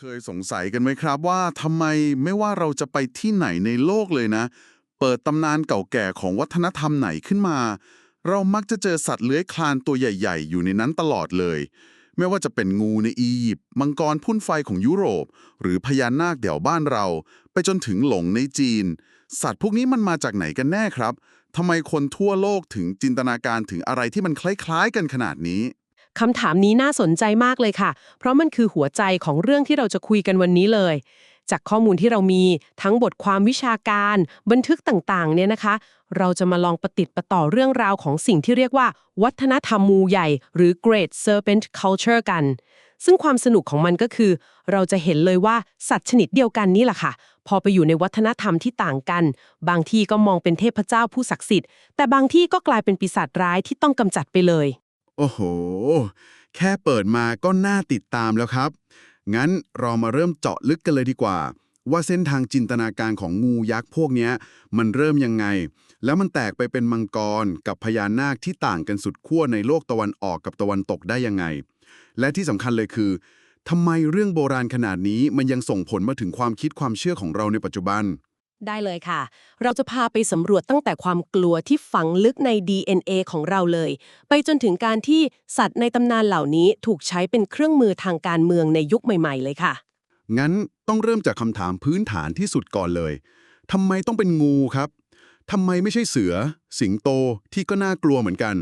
เคยสงสัยกันไหมครับว่าทำไมไม่ว่าเราจะไปที่ไหนในโลกเลยนะ เปิดตำนานเก่าแก่ของวัฒนธรรมไหนขึ้นมา เรามักจะเจอสัตว์เลื้อยคลานตัวใหญ่ ๆ อยู่ในนั้นตลอดเลย ไม่ว่าจะเป็นงูในอียิปต์มังกรพุ่นไฟของยุโรป หรือพญานาคเดี่ยวบ้านเรา ไปจนถึงหลงในจีน สัตว์พวกนี้มันมาจากไหนกันแน่ครับทำไมคนทั่วโลกถึงจินตนาการถึงอะไรที่มันคล้ายๆ กันขนาดนี้ คำถามนี้น่าสนใจมากเลยค่ะ เพราะมันคือหัวใจของเรื่องที่เราจะคุยกันวันนี้เลย จากข้อมูลที่เรามีทั้งบทความวิชาการ บันทึกต่างๆ เนี่ยนะคะ เราจะมาลองประติดประต่อเรื่องราวของสิ่งที่เรียกว่า วัฒนธรรมมูใหญ่ หรือ Great Serpent Culture กัน ซึ่งความสนุกของมันก็คือ เราจะเห็นเลยว่าสัตว์ชนิดเดียวกันนี่แหละค่ะ พอไปอยู่ในวัฒนธรรมที่ต่างกัน บางที่ก็มองเป็นเทพเจ้าผู้ศักดิ์สิทธิ์แต่บางที่ก็กลายเป็นปีศาจร้ายที่ต้องกำจัดไปเลย โอ้โห แค่เปิดมาก็น่าติดตามแล้วครับ งั้นเรามาเริ่มเจาะลึกกันเลยดีกว่า ว่าเส้นทางจินตนาการของงูยักษ์พวกนี้มันเริ่มยังไง แล้วมันแตกไปเป็นมังกรกับพญานาคที่ต่างกันสุดขั้วในโลกตะวันออกกับตะวันตกได้ยังไง และที่สำคัญเลยคือทำไมเรื่องโบราณขนาดนี้มันยังส่งผลมาถึงความคิดความเชื่อของเราในปัจจุบัน ได้เลยค่ะ เราจะพาไปสำรวจตั้งแต่ความกลัวที่ฝังลึกใน DNA ของเราเลย ไปจนถึงการที่สัตว์ในตำนานเหล่านี้ถูกใช้เป็นเครื่องมือทางการเมืองในยุคใหม่ ๆ เลยค่ะ งั้นต้องเริ่มจากคำถามพื้นฐานที่สุดก่อนเลยทำไมต้องเป็นงูครับทำไมไม่ใช่เสือ สิงโตที่ก็น่ากลัวเหมือนกัน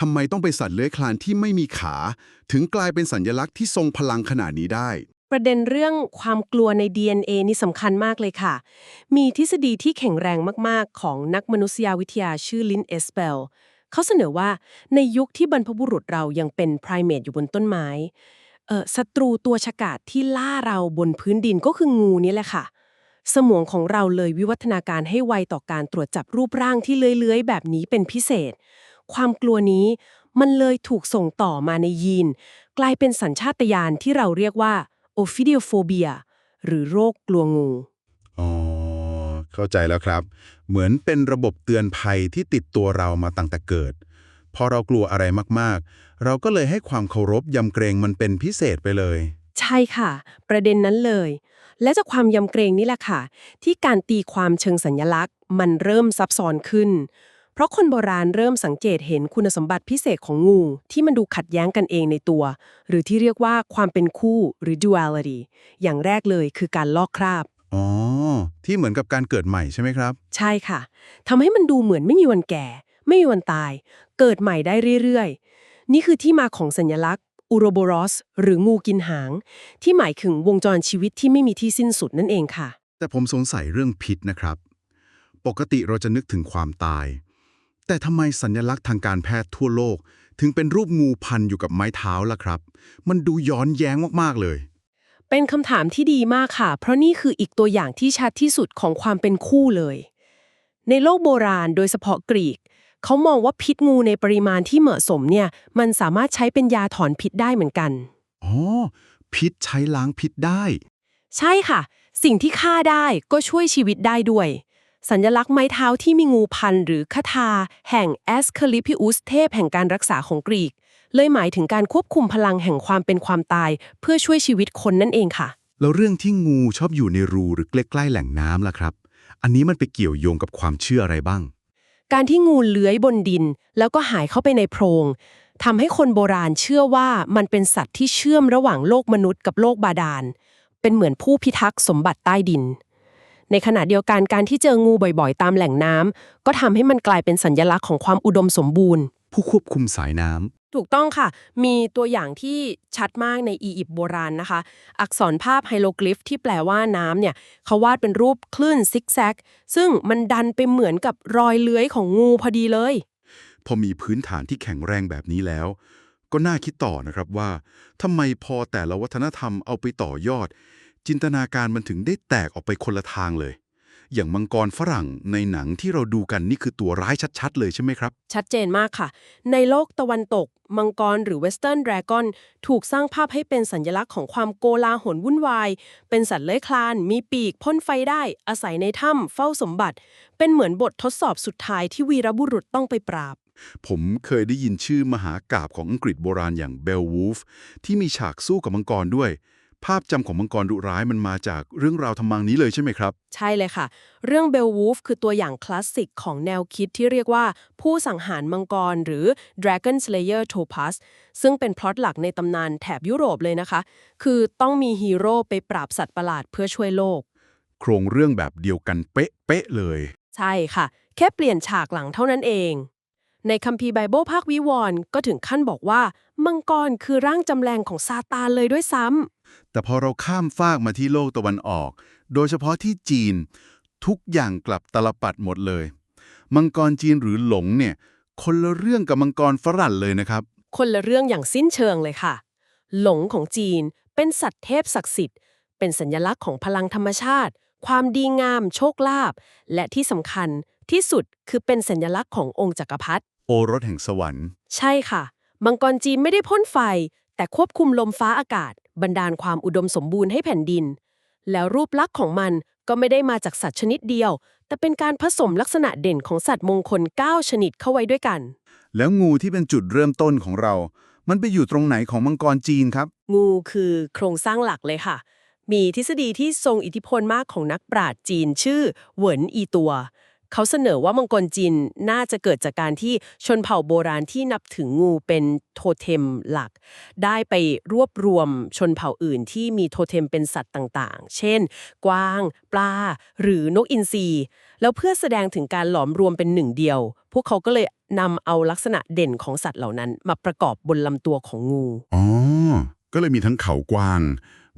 ทำไมต้องเป็นสัตว์เลื้อยคลานที่ไม่มีขา ถึงกลายเป็นสัญลักษณ์ที่ทรงพลังขนาดนี้ได้ ประเด็นเรื่องความกลัวใน DNA นี่สำคัญมากเลยค่ะ มีทฤษฎีที่แข็งแรงมาก ๆ ของนักมนุษยวิทยาชื่อลินเอสเปลเขาเสนอว่าในยุคที่บรรพบุรุษเรายังเป็นไพรเมทอยู่บนต้นไม้เออศัตรูตัวฉกาจที่ล่าเราบนพื้นดินก็คืองูนี่แหละค่ะ สมองของเราเลยวิวัฒนาการให้ไวต่อการตรวจจับรูปร่างที่เลื้อยๆ แบบนี้เป็นพิเศษ ความกลัวนี้มันเลยถูกส่งต่อมาในยีน กลายเป็นสัญชาตญาณที่เราเรียกว่า ophidiophobiia หรือโรคกลัวงู อ๋อ เข้าใจแล้วครับ เหมือนเป็นระบบเตือนภัยที่ติดตัวเรามาตั้งแต่เกิด พอเรากลัวอะไรมากๆ เราก็เลยให้ความเคารพยำเกรงมันเป็นพิเศษไปเลย ใช่ค่ะ ประเด็นนั้นเลย และจากความยำเกรงนี่แหละค่ะ ที่การตีความเชิงสัญลักษณ์ มันเริ่มซับซ้อนขึ้น เพราะคนโบราณเริ่มสังเกตเห็นคุณสมบัติพิเศษของงูที่มันดูขัดแย้งกันเองในตัว หรือที่เรียกว่าความเป็นคู่หรือ duality อย่างแรกเลยคือการลอกคราบ อ๋อ ที่เหมือนกับการเกิดใหม่ใช่ไหมครับ ใช่ค่ะทำให้มันดูเหมือนไม่มีวันแก่ ไม่มีวันตาย เกิดใหม่ได้เรื่อยๆ นี่คือที่มาของสัญลักษณ์อูโรโบรอส หรืองูกินหาง ที่หมายถึงวงจรชีวิตที่ไม่มีที่สิ้นสุดนั่นเองค่ะ แต่ผมสงสัยเรื่องพิษนะครับ ปกติเราจะนึกถึงความตาย แต่ทำไมสัญลักษณ์ทางการแพทย์ทั่วโลก ถึงเป็นรูปงูพันอยู่กับไม้เท้าล่ะครับ มันดูย้อนแย้งมาก ๆ เลย เป็นคำถามที่ดีมากค่ะ เพราะนี่คืออีกตัวอย่างที่ชัดที่สุดของความเป็นคู่เลย ในโลกโบราณโดยเฉพาะกรีก เขามองว่าพิษงูในปริมาณที่เหมาะสมเนี่ย มันสามารถใช้เป็นยาถอนพิษได้เหมือนกัน อ๋อ พิษใช้ล้างพิษได้ ใช่ค่ะ สิ่งที่ฆ่าได้ก็ช่วยชีวิตได้ด้วย สัญลักษณ์ไม้เท้าที่มีงูพันหรือคาถาแห่งแอสคาลิพิอุสเทพแห่งการรักษาของกรีก เลยหมายถึงการควบคุมพลังแห่งความเป็นความตาย เพื่อช่วยชีวิตคนนั่นเองค่ะ แล้วเรื่องที่งูชอบอยู่ในรูหรือใกล้ๆแหล่งน้ำล่ะครับ อันนี้มันไปเกี่ยวโยงกับความเชื่ออะไรบ้าง การที่งูเลื้อยบนดิน แล้วก็หายเข้าไปในโพรงทำให้คนโบราณเชื่อว่ามันเป็นสัตว์ที่เชื่อมระหว่างโลกมนุษย์กับโลกบาดาล เป็นเหมือนผู้พิทักษ์สมบัติใต้ดิน ในขณะเดียวกันการที่เจองูบ่อยๆ ตามแหล่งน้ำก็ทำให้มันกลายเป็นสัญลักษณ์ของความอุดมสมบูรณ์ ผู้ควบคุมสายน้ำถูกต้องค่ะ มีตัวอย่างที่ชัดมากในอียิปต์โบราณนะคะ อักษรภาพไฮโลกลิฟที่แปลว่าน้ำเนี่ย เขาวาดเป็นรูปคลื่นซิกแซก ซึ่งมันดันไปเหมือนกับรอยเลื้อยของงูพอดีเลย พอมีพื้นฐานที่แข็งแรงแบบนี้แล้ว ก็น่าคิดต่อนะครับว่าทำไมพอแต่ละวัฒนธรรมเอาไปต่อยอด จินตนาการมันถึงได้แตกออกไปคนละทางเลย อย่างมังกรฝรั่งในหนังที่เราดูกันนี่คือตัวร้ายชัด ๆ เลยใช่ไหมครับ ชัดเจนมากค่ะ ในโลกตะวันตก มังกรหรือเวสเทิร์นดราก้อนถูกสร้างภาพให้เป็นสัญลักษณ์ของความโกลาหลวุ่นวาย เป็นสัตว์เลื้อยคลาน มีปีกพ่นไฟได้ อาศัยในถ้ำเฝ้าสมบัติ เป็นเหมือนบททดสอบสุดท้ายที่วีรบุรุษต้องไปปราบผมเคยได้ยินชื่อมหากาบของอังกฤษโบราณอย่างเบลวูฟที่มีฉากสู้กับมังกรด้วย ภาพจำของมังกรดุร้ายมันมาจากเรื่องราวทำมังนี้เลยใช่ไหมครับ ใช่เลยค่ะ เรื่อง Beowulf คือตัวอย่างคลาสสิกของแนวคิดที่เรียกว่าผู้สังหารมังกรหรือ Dragon Slayer Topaz ซึ่งเป็นพล็อตหลักในตำนานแถบยุโรปเลยนะคะ คือต้องมีฮีโร่ไปปราบสัตว์ประหลาดเพื่อช่วยโลก โครงเรื่องแบบเดียวกันเป๊ะๆเลย ใช่ค่ะ แค่เปลี่ยนฉากหลังเท่านั้นเองในคัมภีร์ไบเบิลภาควิวรณ์ก็ถึงขั้นบอกว่า มังกรคือร่างจำแรงของซาตานเลยด้วยซ้ำ แต่พอเราข้ามฟากมาที่โลกตะวันออก โดยเฉพาะที่จีน ทุกอย่างกลับตลปัดหมดเลย มังกรจีนหรือหลงเนี่ย คนละเรื่องกับมังกรฝรั่งเลยนะครับ คนละเรื่องอย่างสิ้นเชิงเลยค่ะ หลงของจีนเป็นสัตว์เทพศักดิ์สิทธิ์ เป็นสัญลักษณ์ของพลังธรรมชาติ ความดีงาม โชคลาภและที่สำคัญที่สุดคือเป็นสัญลักษณ์ขององค์จักรพรรดิโอรสแห่งสวรรค์ ใช่ค่ะ มังกรจีนไม่ได้พ่นไฟ แต่ควบคุมลมฟ้าอากาศ บันดาลความอุดมสมบูรณ์ให้แผ่นดิน แล้วรูปลักษณ์ของมันก็ไม่ได้มาจากสัตว์ชนิดเดียว แต่เป็นการผสมลักษณะเด่นของสัตว์มงคล 9 ชนิดเข้าไว้ด้วยกัน แล้วงูที่เป็นจุดเริ่มต้นของเรา มันไปอยู่ตรงไหนของมังกรจีนครับ งูคือโครงสร้างหลักเลยค่ะ มีทฤษฎีที่ทรงอิทธิพลมากของนักปราชญ์จีนชื่อเหวินอีตัว เขาเสนอว่ามังกรจีนน่าจะเกิดจากการที่ชนเผ่าโบราณที่นับถึงงูเป็นโทเทมหลัก ได้ไปรวบรวมชนเผ่าอื่นที่มีโทเทมเป็นสัตว์ต่างๆ เช่น กวาง ปลา หรือนกอินทรีแล้วเพื่อแสดงถึงการหลอมรวมเป็นหนึ่งเดียว พวกเขาก็เลยนำเอาลักษณะเด่นของสัตว์เหล่านั้น มาประกอบบนลำตัวของงูอ๋อก็เลยมีทั้งเขากวาง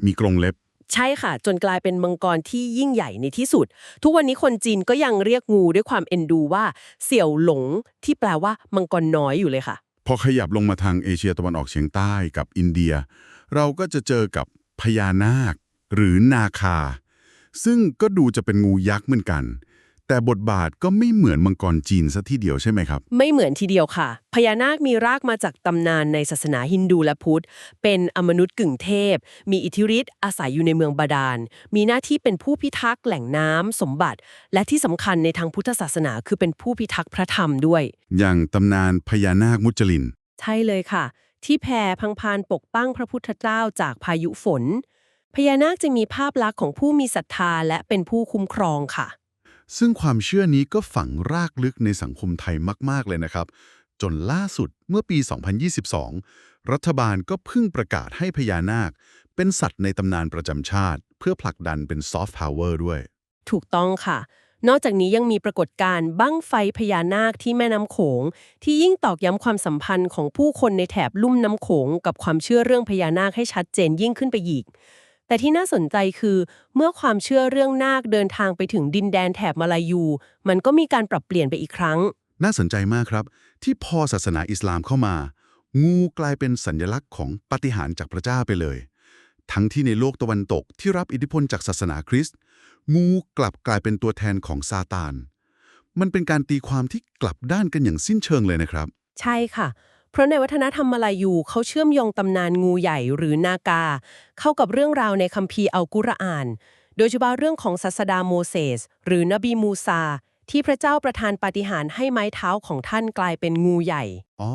มีกรงเล็บ ใช่ค่ะ จนกลายเป็นมังกรที่ยิ่งใหญ่ในที่สุด ทุกวันนี้คนจีนก็ยังเรียกงูด้วยความเอ็นดูว่า เสี่ยวหลง ที่แปลว่ามังกรน้อยอยู่เลยค่ะ พอขยับลงมาทางเอเชียตะวันออกเฉียงใต้กับอินเดีย เราก็จะเจอกับพญานาค หรือนาคา ซึ่งก็ดูจะเป็นงูยักษ์เหมือนกัน แต่บทบาทก็ไม่เหมือนมังกรจีนซะทีเดียวใช่ไหมครับ ไม่เหมือนทีเดียวค่ะ พญานาคมีรากมาจากตำนานในศาสนาฮินดูและพุทธ เป็นอมนุษย์กึ่งเทพ มีอิทธิฤทธิ์อาศัยอยู่ในเมืองบาดาล มีหน้าที่เป็นผู้พิทักษ์แหล่งน้ำสมบัติ และที่สำคัญในทางพุทธศาสนาคือเป็นผู้พิทักษ์พระธรรมด้วย อย่างตำนานพญานาคมุจลิน ใช่เลยค่ะ ที่แผ่พังพานปกป้องพระพุทธเจ้าจากพายุฝน พญานาคจะมีภาพลักษณ์ของผู้มีศรัทธาและเป็นผู้คุ้มครองค่ะ ซึ่งความเชื่อนี้ก็ฝังรากลึกในสังคมไทยมาก ๆ เลยนะครับ จนล่าสุดเมื่อปี 2022 รัฐบาลก็เพิ่งประกาศให้พญานาค เป็นสัตว์ในตำนานประจำชาติ เพื่อผลักดันเป็นซอฟต์พาวเวอร์ด้วย ถูกต้องค่ะ นอกจากนี้ยังมีปรากฏการณ์บั้งไฟพญานาคที่แม่น้ำโขง ที่ยิ่งตอกย้ำความสัมพันธ์ของผู้คนในแถบลุ่มน้ำโขง กับความเชื่อเรื่องพญานาคให้ชัดเจนยิ่งขึ้นไปอีก แต่ที่น่าสนใจคือ เมื่อความเชื่อเรื่องนาคเดินทางไปถึงดินแดนแถบมาลายู มันก็มีการปรับเปลี่ยนไปอีกครั้ง น่าสนใจมากครับ ที่พอศาสนาอิสลามเข้ามา งูกลายเป็นสัญลักษณ์ของปาฏิหาริย์จากพระเจ้าไปเลย ทั้งที่ในโลกตะวันตกที่รับอิทธิพลจากศาสนาคริสต์งูกลับกลายเป็นตัวแทนของซาตานมันเป็นการตีความที่กลับด้านกันอย่างสิ้นเชิงเลยนะครับ ใช่ค่ะ เพราะในวัฒนธรรมมาลายูเขาเชื่อมโยงตำนานงูใหญ่หรือนากา เข้ากับเรื่องราวในคัมภีร์อัลกุรอาน โดยเฉพาะเรื่องของศาสดาโมเสสหรือนบีมูซา ที่พระเจ้าประทานปาฏิหาริย์ให้ไม้เท้าของท่านกลายเป็นงูใหญ่ อ๋อ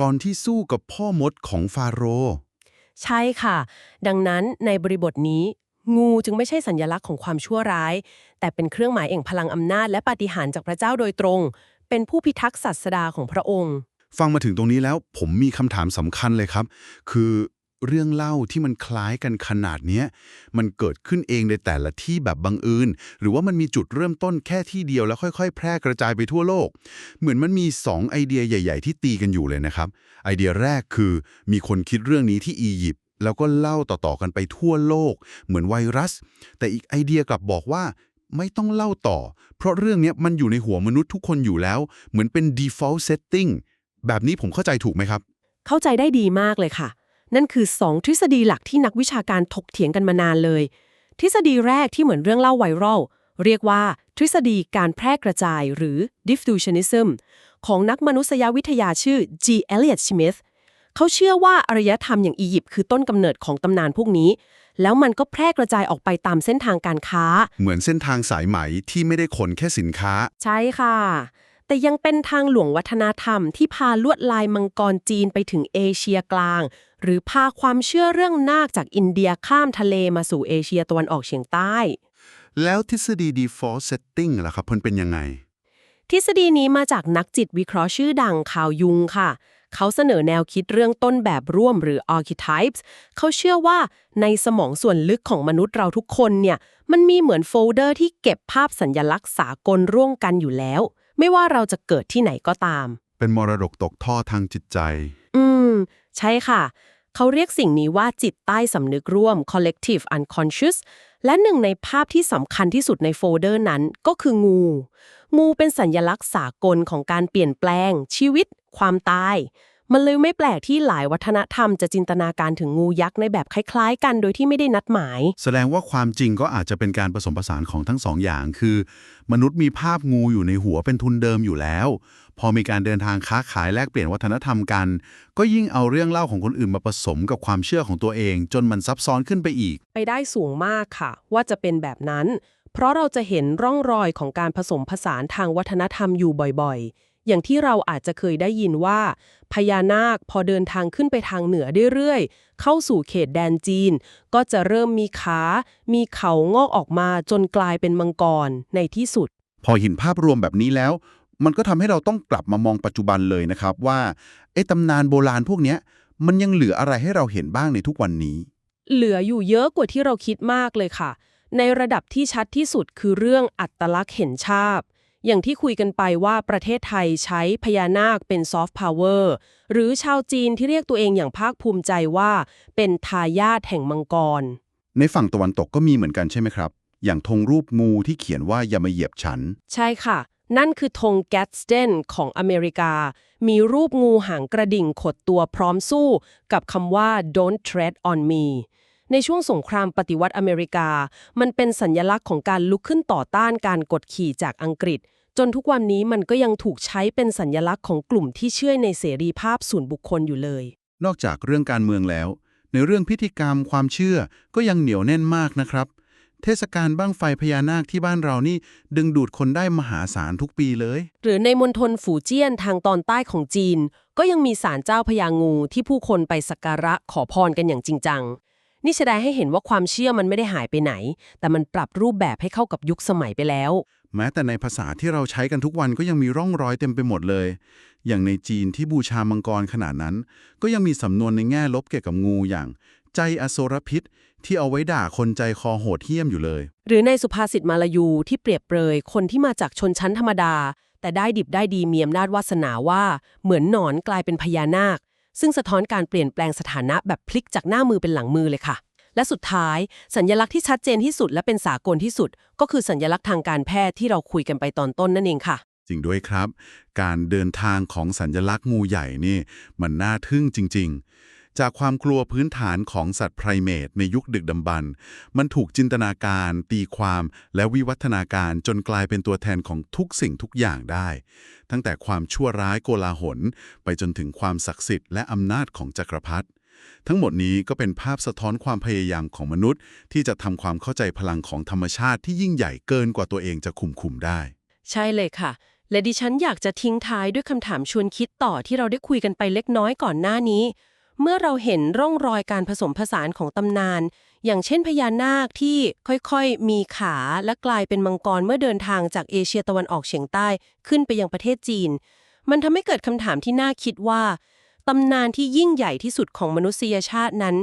ก่อนที่สู้กับพ่อมดของฟาโรห์ใช่ค่ะ ดังนั้นในบริบทนี้ งูจึงไม่ใช่สัญลักษณ์ของความชั่วร้าย แต่เป็นเครื่องหมายแห่งพลังอำนาจและปาฏิหาริย์จากพระเจ้าโดยตรง เป็นผู้พิทักษ์ศาสดาของพระองค์ ฟังมาถึงตรงนี้แล้วผมมีคำถามสำคัญเลยครับ คือเรื่องเล่าที่มันคล้ายกันขนาดนี้มันเกิดขึ้นเองในแต่ละที่แบบบังเอิญหรือว่ามันมีจุดเริ่มต้นแค่ที่เดียวแล้วค่อยๆ แพร่กระจายไปทั่วโลก เหมือนมันมี 2 ไอเดียใหญ่ ๆ ที่ตีกันอยู่เลยนะครับ ไอเดียแรกคือมีคนคิดเรื่องนี้ที่อียิปต์แล้วก็เล่าต่อๆกันไปทั่วโลก เหมือนไวรัส แต่อีกไอเดียกลับบอกว่าไม่ต้องเล่าต่อ เพราะเรื่องเนี้ยมันอยู่ในหัวมนุษย์ทุกคนอยู่แล้ว เหมือนเป็น default setting แบบนี้ผมเข้าใจถูกไหมครับ เข้าใจได้ดีมากเลยค่ะ นั่นคือ 2 ทฤษฎีหลักที่นักวิชาการถกเถียงกันมานานเลย ทฤษฎีแรกที่เหมือนเรื่องเล่าไวรัลเรียกว่าทฤษฎีการแพร่กระจายหรือ diffusionism ของนักมนุษยวิทยาชื่อ G. Elliot Smith เขาเชื่อว่าอารยธรรมอย่างอียิปต์คือต้นกำเนิดของตำนานพวกนี้ แล้วมันก็แพร่กระจายออกไปตามเส้นทางการค้า เหมือนเส้นทางสายไหมที่ไม่ได้ขนแค่สินค้า ใช่ค่ะ แต่ยังเป็นทางหลวงวัฒนธรรมที่พาลวดลายมังกรจีนไปถึงเอเชียกลาง หรือพาความเชื่อเรื่องนาคจากอินเดียข้ามทะเลมาสู่เอเชียตะวันออกเฉียงใต้ แล้วทฤษฎี default setting ล่ะครับมันเป็นยังไง ทฤษฎีนี้มาจากนักจิตวิเคราะห์ชื่อดังข่าวยุงค่ะเขาเสนอแนวคิดเรื่องต้นแบบร่วมหรือ archetypes เขาเชื่อว่าในสมองส่วนลึกของมนุษย์เราทุกคนเนี่ย มันมีเหมือนโฟลเดอร์ที่เก็บภาพสัญญลักษณ์สากลร่วมกันอยู่แล้ว ไม่ว่าเราจะเกิดที่ไหนก็ตาม เป็นมรดกตกทอดทางจิตใจ อืม ใช่ค่ะ เขาเรียกสิ่งนี้ว่าจิตใต้สำนึกร่วม collective unconscious และหนึ่งในภาพที่สำคัญที่สุดในโฟลเดอร์นั้นก็คืองู งูเป็นสัญญลักษณ์สากลของการเปลี่ยนแปลง ชีวิต ความตาย มันเลยไม่แปลกที่หลายวัฒนธรรมจะจินตนาการถึงงูยักษ์ในแบบคล้าย ๆ กันโดยที่ไม่ได้นัดหมาย แสดงว่าความจริงก็อาจจะเป็นการผสมผสานของทั้งสองอย่าง คือ มนุษย์มีภาพงูอยู่ในหัวเป็นทุนเดิมอยู่แล้ว พอมีการเดินทางค้าขายแลกเปลี่ยนวัฒนธรรมกัน ก็ยิ่งเอาเรื่องเล่าของคนอื่นมาผสมกับความเชื่อของตัวเอง จนมันซับซ้อนขึ้นไปอีก ไปได้สูงมากค่ะ ว่าจะเป็นแบบนั้น เพราะเราจะเห็นร่องรอยของการผสมผสานทางวัฒนธรรมอยู่บ่อยๆ อย่างที่เราอาจจะเคยได้ยินว่า พญานาคพอเดินทางขึ้นไปทางเหนือเรื่อยๆ เข้าสู่เขตแดนจีน ก็จะเริ่มมีขา มีเขางอกออกมาจนกลายเป็นมังกรในที่สุด พอเห็นภาพรวมแบบนี้แล้ว มันก็ทำให้เราต้องกลับมามองปัจจุบันเลยนะครับว่าไอ้ตำนานโบราณพวกเนี้ยมันยังเหลืออะไรให้เราเห็นบ้างในทุกวันนี้ เหลืออยู่เยอะกว่าที่เราคิดมากเลยค่ะ ในระดับที่ชัดที่สุดคือเรื่องอัตลักษณ์เห็นชาบ อย่างที่คุยกันไปว่าประเทศไทยใช้พญานาคเป็นซอฟต์พาวเวอร์หรือชาวจีนที่เรียกตัวเองอย่างภาคภูมิใจว่า เป็นทายาทแห่งมังกร ในฝั่งตะวันตกก็มีเหมือนกันใช่ไหมครับ อย่างธงรูปงูที่เขียนว่าอย่ามาเหยียบฉัน ใช่ค่ะ นั่นคือธงแกตสเตนของอเมริกา มีรูปงูหางกระดิ่งขดตัวพร้อมสู้ กับคำว่า don't tread on me ในช่วงสงครามปฏิวัติอเมริกา มันเป็นสัญญลักษณ์ของการลุกขึ้นต่อต้านการกดขี่จากอังกฤษ จนทุกวันนี้มันก็ยังถูกใช้เป็นสัญญลักษณ์ของกลุ่มที่เชื่อในเสรีภาพส่วนบุคคลอยู่เลย นอกจากเรื่องการเมืองแล้ว ในเรื่องพิธีกรรมความเชื่อก็ยังเหนียวแน่นมากนะครับ เทศกาลบ้างไฟพญานาคที่บ้านเรานี่ดึงดูดคนได้มหาศาลทุกปีเลย หรือในมณฑลฝูเจี้ยนทางตอนใต้ของจีน ก็ยังมีศาลเจ้าพญางูที่ผู้คนไปสักการะขอพรกันอย่างจริงจัง นี่แสดงให้เห็นว่าความเชื่อมันไม่ได้หายไปไหน แต่มันปรับรูปแบบให้เข้ากับยุคสมัยไปแล้ว แม้แต่ในภาษาที่เราใช้กันทุกวันก็ยังมีร่องรอยเต็มไปหมดเลย อย่างในจีนที่บูชามังกรขนาดนั้น ก็ยังมีสำนวนในแง่ลบเกี่ยวกับงูอย่าง ใจอโศรพิษ ที่เอาไว้ด่าคนใจคอโหดเหี้ยมอยู่เลย หรือในสุภาษิตมาลายูที่เปรียบเปรยคนที่มาจากชนชั้นธรรมดา แต่ได้ดิบได้ดีมีอำนาจวาสนาว่า เหมือนหนอนกลายเป็นพญานาค ซึ่งสะท้อนการเปลี่ยนแปลงสถานะแบบพลิกจากหน้ามือเป็นหลังมือเลยค่ะ และสุดท้าย สัญญลักษณ์ที่ชัดเจนที่สุดและเป็นสากลที่สุด ก็คือสัญญลักษณ์ทางการแพทย์ที่เราคุยกันไปตอนต้นนั่นเองค่ะ จริงด้วยครับ การเดินทางของสัญญลักษณ์งูใหญ่นี่ มันน่าทึ่งจริง ๆ จากความกลัวพื้นฐานของสัตว์ไพรเมตในยุคดึกดำบรรพ์มันถูกจินตนาการ ตีความและวิวัฒนาการจนกลายเป็นตัวแทนของทุกสิ่งทุกอย่างได้ ตั้งแต่ความชั่วร้ายโกลาหล ไปจนถึงความศักดิ์สิทธิ์และอำนาจของจักรพรรดิทั้งหมดนี้ก็เป็นภาพสะท้อนความพยายามของมนุษย์ ที่จะทำความเข้าใจพลังของธรรมชาติที่ยิ่งใหญ่เกินกว่าตัวเองจะคุมคุมได้ ใช่เลยค่ะ และดิฉันอยากจะทิ้งท้ายด้วยคำถามชวนคิดต่อที่เราได้คุยกันไปเล็กน้อยก่อนหน้านี้ เมื่อเราเห็นร่องรอยการผสมผสานของตำนาน อย่างเช่นพญานาคที่ค่อยๆ มีขาและกลายเป็นมังกรเมื่อเดินทางจากเอเชียตะวันออกเฉียงใต้ขึ้นไปยังประเทศจีน มันทำให้เกิดคำถามที่น่าคิดว่าตำนานที่ยิ่งใหญ่ที่สุดของมนุษยชาตินั้น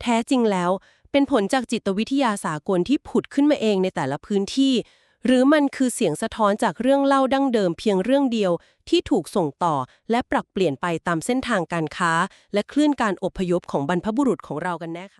แท้จริงแล้วเป็นผลจากจิตวิทยาสากลที่ผุดขึ้นมาเองในแต่ละพื้นที่ หรือมันคือเสียงสะท้อนจากเรื่องเล่าดั้งเดิมเพียงเรื่องเดียวที่ถูกส่งต่อและปรับเปลี่ยนไปตามเส้นทางการค้า และคลื่นการอพยพของบรรพบุรุษของเรากันแน่คะ